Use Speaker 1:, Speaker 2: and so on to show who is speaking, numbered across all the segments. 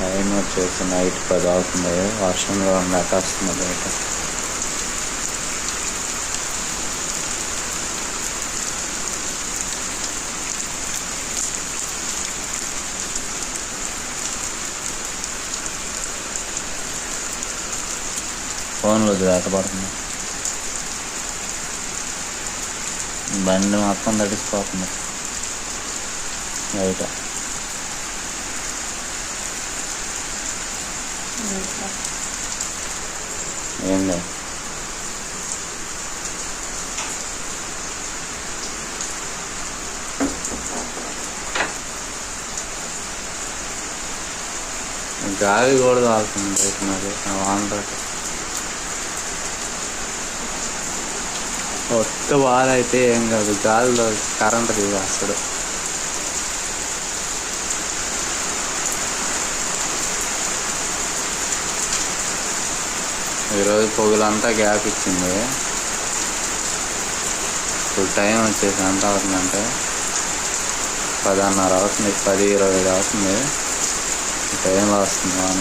Speaker 1: Time వచ్చేసి night పది అవుతుంది. వర్షంలో నెట్ వస్తుంది బయట. ఫోన్లో పడుతుంది. బండి మొత్తం తడిసిపోతుంది. బయట. ఏం లేదు గాలి కూడా తాగుతుంది రేపు మరి వానరాట ఒక్క వారైతే ఏం కాదు గాలిలో కరెంట్ తీసేస్తాడు ఈరోజు పొగులంతా గ్యాప్ ఇచ్చింది. ఇప్పుడు టైం వచ్చేసి ఎంత అవుతుందంటే పదన్నర అవుతుంది పది ఇరవై ఐదు అవుతుంది. టైంలో వస్తుంది వాన.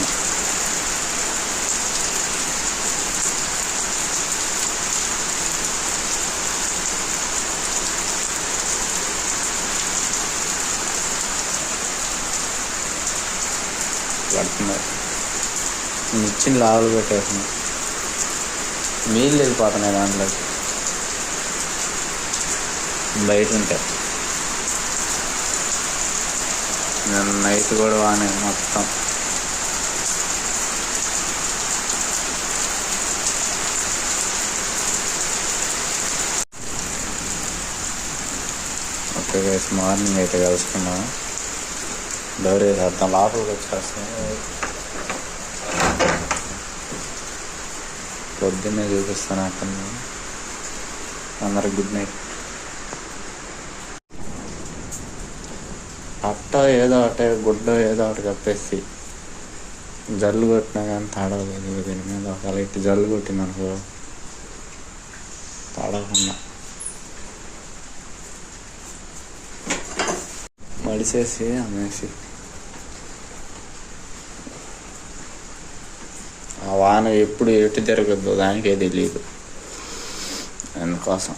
Speaker 1: పడుతున్నారు మిర్చిన లావులు పెట్టేస్తున్నాయి నీళ్ళు వెళ్ళిపోతున్నాయి దాంట్లో బయట ఉంటాయి నేను నైట్ కూడా వానే మొత్తం. ఓకే గైస్ మార్నింగ్ అయితే కలుసుకున్నాం డోర్ వేసేద్దాం. లోపలికి వచ్చేస్తాం పొద్దున్నే చూపిస్తాను అక్కడ అందరికి గుడ్ నైట్ అట్ట ఏదో ఒకటి గుడ్డ ఏదో ఒకటి కప్పేసి జల్లు కొట్టినా కానీ తడవలేదు దీని మీద. ఒకవేళ ఇటు జల్లు కొట్టింది అనుకో తడవకుండా. మడిసేసి అమ్మేసి వాన ఎప్పుడు ఎటు తిరగద్దు దానికే తెలియదు అందుకోసం.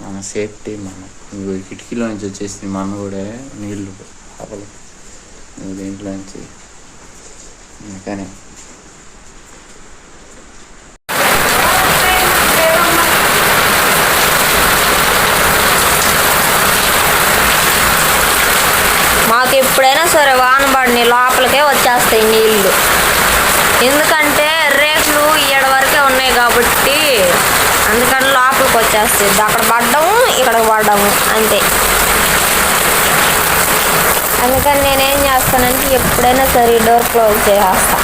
Speaker 1: మన సేఫ్టీ మనం. కిటికీలో నుంచి వచ్చేసింది మన కూడా నీళ్ళు. లోపల దీంట్లో నుంచి. అందుకని
Speaker 2: ఎప్పుడైనా సరే వాన పడిని లోపలికే వచ్చేస్తాయి నీళ్ళు ఎందుకంటే రేకులు ఈడ వరకే ఉన్నాయి కాబట్టి అందుకని లోపలికి వచ్చేస్తాయి. అక్కడ పడ్డము ఇక్కడ పడ్డము అంతే. అందుకని నేనేం చేస్తానంటే ఎప్పుడైనా సరే డోర్ క్లోజ్ చేసేస్తాను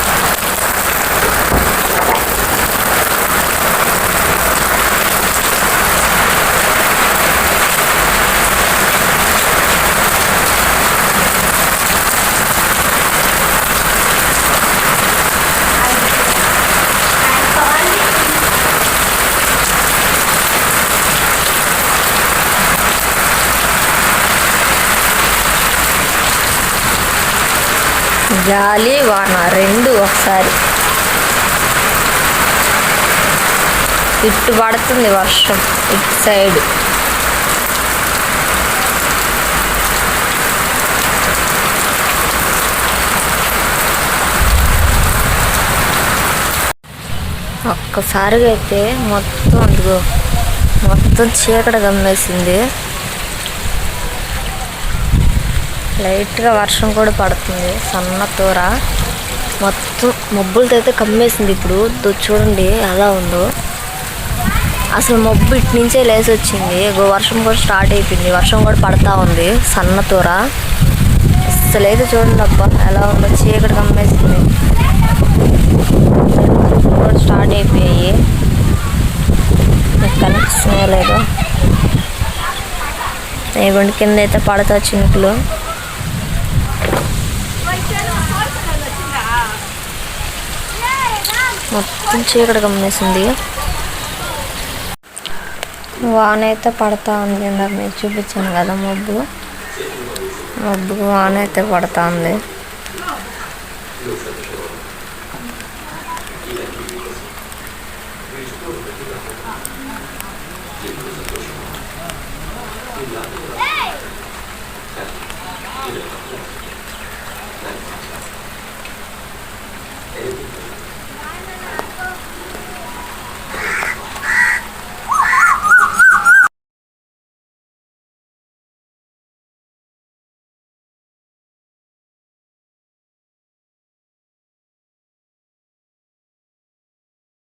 Speaker 2: గాలి వాన రెండు ఒకసారి. ఇటు పడుతుంది వర్షం ఇటు సైడ్. ఒక్కసారిగా అయితే మొత్తం అందుకో మొత్తం చీకటి గమ్మేసింది. లైట్గా వర్షం కూడా పడుతుంది. సన్న తూర. మొత్తం మబ్బులతో అయితే కమ్మేసింది ఇప్పుడు. చూడండి ఎలా ఉందో. అసలు మబ్బు ఇటు నుంచే లేసి వచ్చింది వర్షం కూడా స్టార్ట్ అయిపోయింది. వర్షం కూడా పడతా ఉంది. సన్న తూర. అసలు అయితే చూడండి అబ్బా ఎలా ఉందో. చీకటి కమ్మేసింది. కూడా స్టార్ట్ అయిపోయాయి. కనిపిస్తున్నాయో లేదో. ఇవ్వండి కింద అయితే పడతా చినుకులు. మొత్తం చీకటి గమనిస్తుంది. వాన అయితే పడతా ఉంది ఇందాక మీరు చూపించాను కదా మబ్బు. మబ్బు వాన అయితే పడతా ఉంది